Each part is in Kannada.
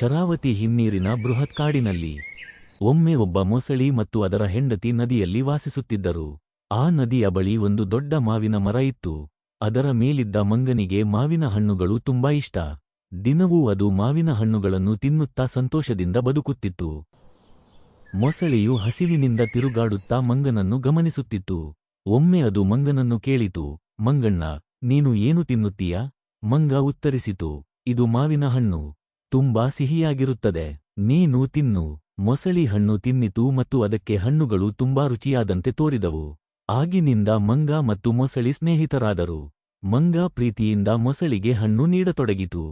ಶರಾವತಿ ಹಿನ್ನೀರಿನ ಬೃಹತ್ ಕಾಡಿನಲ್ಲಿ. ಒಮ್ಮೆ ಒಬ್ಬ ಮೊಸಳಿ ಮತ್ತು ಅದರ ಹೆಂಡತಿ ನದಿಯಲ್ಲಿ ವಾಸಿಸುತ್ತಿದ್ದರು. ಆ ನದಿಯ ಬಳಿ ಒಂದು ದೊಡ್ಡ ಮಾವಿನ ಮರ ಇತ್ತು. ಅದರ ಮೇಲಿದ್ದ ಮಂಗನಿಗೆ ಮಾವಿನ ಹಣ್ಣುಗಳು ತುಂಬಾ ಇಷ್ಟ. ದಿನವೂ ಅದು ಮಾವಿನ ಹಣ್ಣುಗಳನ್ನು ತಿನ್ನುತ್ತಾ ಸಂತೋಷದಿಂದ ಬದುಕುತ್ತಿತ್ತು. ಮೊಸಳೆಯು ಹಸಿವಿನಿಂದ ತಿರುಗಾಡುತ್ತಾ ಮಂಗನನ್ನು ಗಮನಿಸುತ್ತಿತ್ತು. ಒಮ್ಮೆ ಅದು ಮಂಗನನ್ನು ಕೇಳಿತು, ಮಂಗಣ್ಣ, ನೀನು ಏನು ತಿನ್ನುತ್ತೀಯಾ? ಮಂಗ ಉತ್ತರಿಸಿತು, ಇದು ಮಾವಿನ ಹಣ್ಣು. ತುಂಬಾ ಸಿಹಿಯಾಗಿರುತ್ತದೆ. ನೀನು ತಿನ್ನು. ಮೊಸಳಿ ಹಣ್ಣು ತಿನ್ನಿತು ಮತ್ತು ಅದಕ್ಕೆ ಹಣ್ಣುಗಳು ತುಂಬಾ ರುಚಿಯಾದಂತೆ ತೋರಿದವು. ಆಗಿನಿಂದ ಮಂಗ ಮತ್ತು ಮೊಸಳಿ ಸ್ನೇಹಿತರಾದರು. ಮಂಗ ಪ್ರೀತಿಯಿಂದ ಮೊಸಳಿಗೆ ಹಣ್ಣು ನೀಡತೊಡಗಿತು.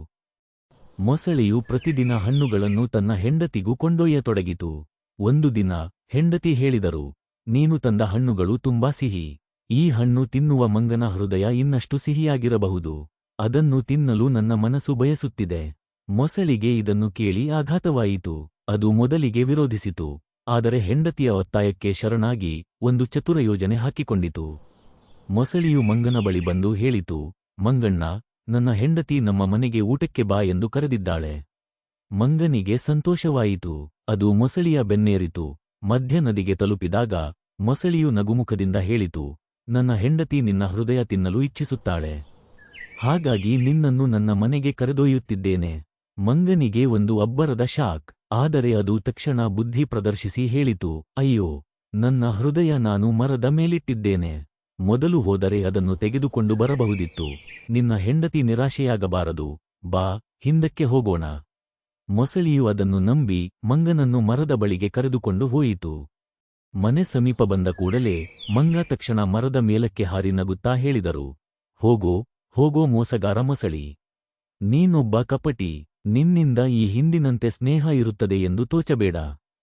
ಮೊಸಳಿಯು ಪ್ರತಿದಿನ ಹಣ್ಣುಗಳನ್ನು ತನ್ನ ಹೆಂಡತಿಗೂ ಕೊಂಡೊಯ್ಯತೊಡಗಿತು. ಒಂದು ದಿನ ಹೆಂಡತಿ ಹೇಳಿದರು, ನೀನು ತಂದ ಹಣ್ಣುಗಳು ತುಂಬಾ ಸಿಹಿ. ಈ ಹಣ್ಣು ತಿನ್ನುವ ಮಂಗನ ಹೃದಯ ಇನ್ನಷ್ಟು ಸಿಹಿಯಾಗಿರಬಹುದು. ಅದನ್ನು ತಿನ್ನಲು ನನ್ನ ಮನಸ್ಸು ಬಯಸುತ್ತಿದೆ. ಮೊಸಳಿಗೆ ಇದನ್ನು ಕೇಳಿ ಆಘಾತವಾಯಿತು. ಅದು ಮೊದಲಿಗೆ ವಿರೋಧಿಸಿತು. ಆದರೆ ಹೆಂಡತಿಯ ಒತ್ತಾಯಕ್ಕೆ ಶರಣಾಗಿ ಒಂದು ಚತುರ ಯೋಜನೆ ಹಾಕಿಕೊಂಡಿತು. ಮೊಸಳಿಯು ಮಂಗನ ಬಳಿ ಬಂದು ಹೇಳಿತು, ಮಂಗಣ್ಣ, ನನ್ನ ಹೆಂಡತಿ ನಮ್ಮ ಮನೆಗೆ ಊಟಕ್ಕೆ ಬಾ ಎಂದು ಕರೆದಿದ್ದಾಳೆ. ಮಂಗನಿಗೆ ಸಂತೋಷವಾಯಿತು. ಅದು ಮೊಸಳಿಯ ಬೆನ್ನೇರಿತು. ಮಧ್ಯ ನದಿಗೆ ತಲುಪಿದಾಗ ಮೊಸಳಿಯು ನಗುಮುಖದಿಂದ ಹೇಳಿತು, ನನ್ನ ಹೆಂಡತಿ ನಿನ್ನ ಹೃದಯ ತಿನ್ನಲು ಇಚ್ಛಿಸುತ್ತಾಳೆ. ಹಾಗಾಗಿ ನಿನ್ನನ್ನು ನನ್ನ ಮನೆಗೆ ಕರೆದೊಯ್ಯುತ್ತಿದ್ದೇನೆ. ಮಂಗನಿಗೆ ಒಂದು ಅಬ್ಬರದ ಶಾಕ್. ಆದರೆ ಅದು ತಕ್ಷಣ ಬುದ್ಧಿ ಪ್ರದರ್ಶಿಸಿ ಹೇಳಿತು, ಅಯ್ಯೋ, ನನ್ನ ಹೃದಯ ನಾನು ಮರದ ಮೇಲಿಟ್ಟಿದ್ದೇನೆ. ಮೊದಲು ಹೋದರೆ ಅದನ್ನು ತೆಗೆದುಕೊಂಡು ಬರಬಹುದಿತ್ತು. ನಿನ್ನ ಹೆಂಡತಿ ನಿರಾಶೆಯಾಗಬಾರದು. ಬಾ, ಹಿಂದಕ್ಕೆ ಹೋಗೋಣ. ಮೊಸಳಿಯು ಅದನ್ನು ನಂಬಿ ಮಂಗನನ್ನು ಮರದ ಬಳಿಗೆ ಕರೆದುಕೊಂಡು ಹೋಯಿತು. ಮನೆ ಸಮೀಪ ಬಂದ ಕೂಡಲೇ ಮಂಗ ತಕ್ಷಣ ಮರದ ಮೇಲಕ್ಕೆ ಹಾರಿ ನಗುತ್ತಾ ಹೇಳಿದರು, ಹೋಗೋ ಹೋಗೋ ಮೋಸಗಾರ ಮೊಸಳಿ. ನೀನೊಬ್ಬ ಕಪಟಿ. ನಿನ್ನಿಂದ ಈ ಹಿಂದಿನಂತೆ ಸ್ನೇಹ ಇರುತ್ತದೆ ಎಂದು ತೋಚಬೇಡ.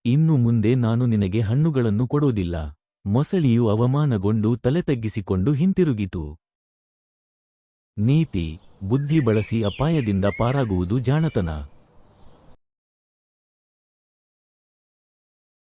ಇನ್ನು ಮುಂದೆ ನಾನು ನಿನಗೆ ಹಣ್ಣುಗಳನ್ನು ಕೊಡೋದಿಲ್ಲ ಮೊಸಳಿಯು ಅವಮಾನಗೊಂಡು ತಲೆ ತಗ್ಗಿಸಿಕೊಂಡು ಹಿಂತಿರುಗಿತು. ನೀತಿ, ಬುದ್ಧಿ ಬಳಸಿ ಅಪಾಯದಿಂದ ಪಾರಾಗುವುದು ಜಾಣತನ.